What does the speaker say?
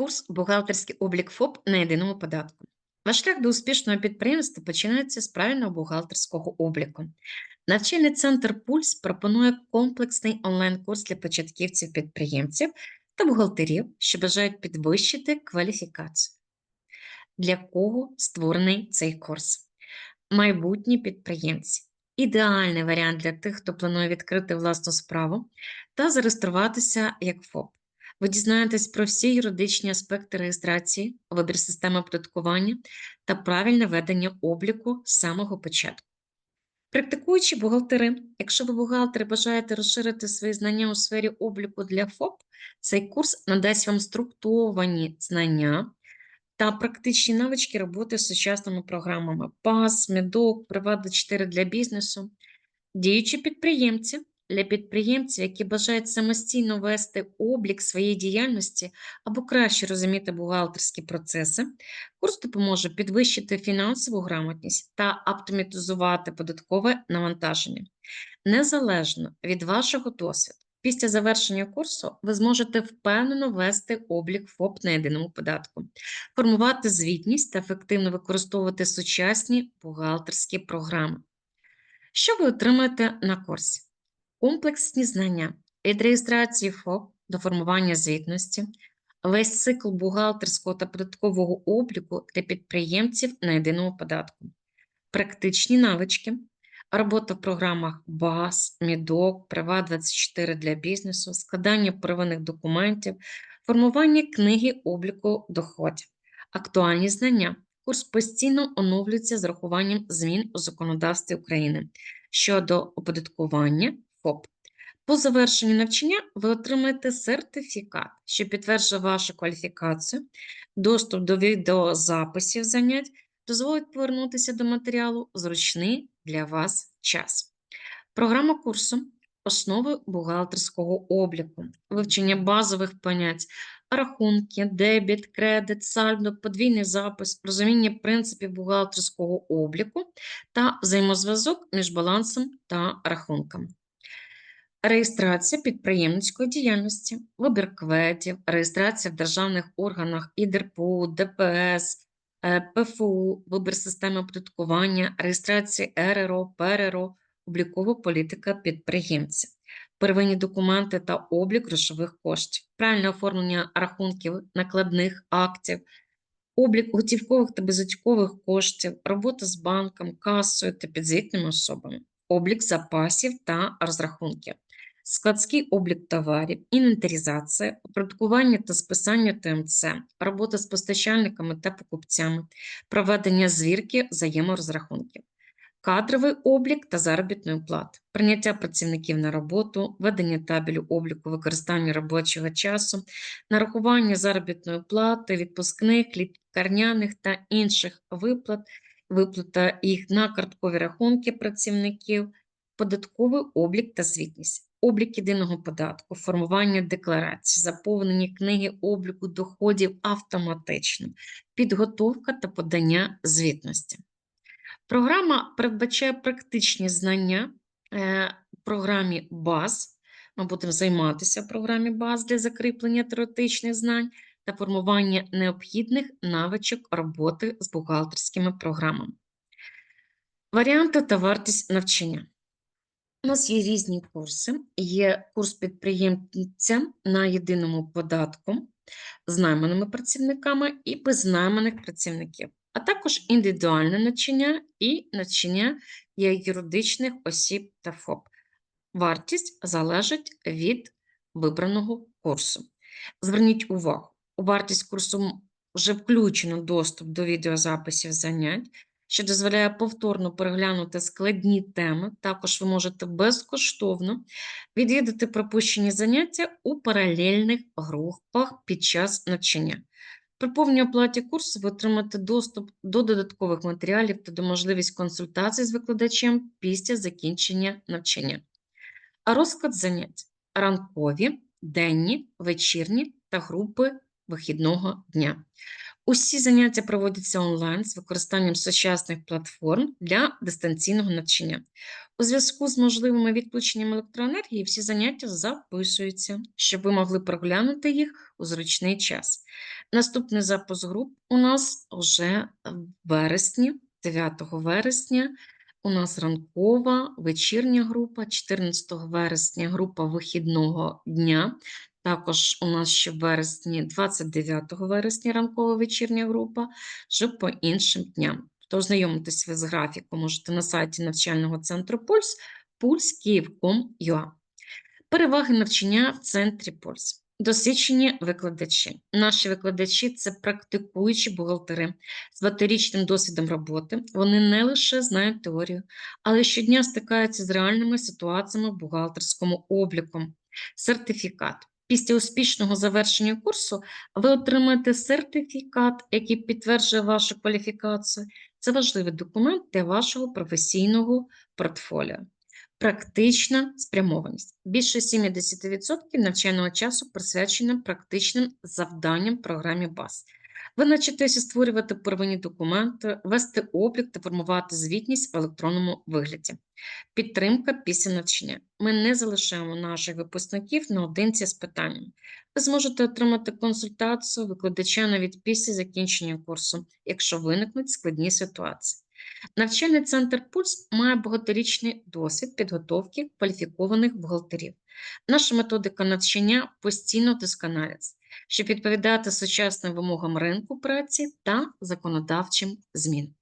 Курс бухгалтерський облік ФОП на єдиному податку. Ваш шлях до успішного підприємства починається з правильного бухгалтерського обліку. Навчальний центр Пульс пропонує комплексний онлайн-курс для початківців-підприємців та бухгалтерів, що бажають підвищити кваліфікацію. Для кого створений цей курс? Майбутні підприємці. Ідеальний варіант для тих, хто планує відкрити власну справу та зареєструватися як ФОП. Ви дізнаєтесь про всі юридичні аспекти реєстрації, вибір системи оподаткування та правильне ведення обліку з самого початку. Практикуючи бухгалтери, якщо ви бухгалтери бажаєте розширити свої знання у сфері обліку для ФОП, цей курс надасть вам структуровані знання та практичні навички роботи з сучасними програмами PAS, MEDOC, Приват24 для бізнесу. Діючі підприємці для підприємців, які бажають самостійно вести облік своєї діяльності або краще розуміти бухгалтерські процеси, курс допоможе підвищити фінансову грамотність та оптимізувати податкове навантаження. Незалежно від вашого досвіду, після завершення курсу ви зможете впевнено вести облік ФОП на єдиному податку, формувати звітність та ефективно використовувати сучасні бухгалтерські програми. Що ви отримаєте на курсі? Комплексні знання від реєстрації ФОП до формування звітності, весь цикл бухгалтерського та податкового обліку для підприємців на єдиному податку, практичні навички, робота в програмах БАС, МІДОК, Приват24 для бізнесу, складання первинних документів, формування книги обліку доходів, актуальні знання. Курс постійно оновлюється з рахуванням змін у законодавстві України щодо оподаткування ФОП. По завершенню навчання ви отримаєте сертифікат, що підтверджує вашу кваліфікацію, доступ до відеозаписів занять, дозволить повернутися до матеріалу в зручний для вас час. Програма курсу основи бухгалтерського обліку, вивчення базових понять, рахунки, дебіт, кредит, сальдо, подвійний запис, розуміння принципів бухгалтерського обліку та взаємозв'язок між балансом та рахунком. Реєстрація підприємницької діяльності, вибір кведів, реєстрація в державних органах ІДРПУ, ДПС, е, ПФУ, вибір системи оподаткування, реєстрація РРО, ПРРО, облікова політика підприємця, первинні документи та облік грошових коштів, правильне оформлення рахунків, накладних актів, облік готівкових та безготівкових коштів, робота з банком, касою та підзвітними особами, облік запасів та розрахунків складський облік товарів, інвентаризація, оподаткування та списання ТМЦ, робота з постачальниками та покупцями, проведення звірки взаєморозрахунків, кадровий облік та заробітної плати, прийняття працівників на роботу, ведення табелю обліку використання робочого часу, нарахування заробітної плати, відпускних, лікарняних та інших виплат, виплата їх на карткові рахунки працівників, податковий облік та звітність облік єдиного податку, формування декларації, заповнення книги обліку доходів автоматично, підготовка та подання звітності. Програма передбачає практичні знання е, в програмі БАЗ. Ми будемо займатися в програмі БАЗ для закріплення теоретичних знань та формування необхідних навичок роботи з бухгалтерськими програмами. Варіанти та вартість навчання. У нас є різні курси. Є курс підприємця на єдиному податку з найманими працівниками і без найманих працівників, а також індивідуальне навчання і навчання є юридичних осіб та ФОП. Вартість залежить від вибраного курсу. Зверніть увагу, у вартість курсу вже включено доступ до відеозаписів занять що дозволяє повторно переглянути складні теми. Також ви можете безкоштовно відвідати пропущені заняття у паралельних групах під час навчання. При повній оплаті курсу ви отримаєте доступ до додаткових матеріалів та до можливість консультацій з викладачем після закінчення навчання. А розклад занять ранкові, денні, вечірні та групи вихідного дня. Усі заняття проводяться онлайн з використанням сучасних платформ для дистанційного навчання. У зв'язку з можливими відключеннями електроенергії всі заняття записуються, щоб ви могли проглянути їх у зручний час. Наступний запуск груп у нас вже в вересні, 9 вересня. У нас ранкова, вечірня група, 14 вересня група вихідного дня. Також у нас ще в вересні, 29 вересня ранкова вечірня група, вже по іншим дням. То ознайомитись ви з графіком можете на сайті навчального центру Пульс pulskyiv.com.ua. Переваги навчання в центрі Пульс. Досвідчені викладачі. Наші викладачі це практикуючі бухгалтери з багаторічним досвідом роботи. Вони не лише знають теорію, але щодня стикаються з реальними ситуаціями в бухгалтерському обліку. Сертифікат. Після успішного завершення курсу ви отримаєте сертифікат, який підтверджує вашу кваліфікацію. Це важливий документ для вашого професійного портфоліо. Практична спрямованість. Більше 70% навчального часу присвячено практичним завданням програмі БАС. Ви навчитеся створювати первинні документи, вести облік та формувати звітність в електронному вигляді. Підтримка після навчання. Ми не залишаємо наших випускників наодинці з питанням. Ви зможете отримати консультацію викладача навіть після закінчення курсу, якщо виникнуть складні ситуації. Навчальний центр Пульс має багаторічний досвід підготовки кваліфікованих бухгалтерів. Наша методика навчання постійно вдосконалюється, щоб відповідати сучасним вимогам ринку праці та законодавчим змін.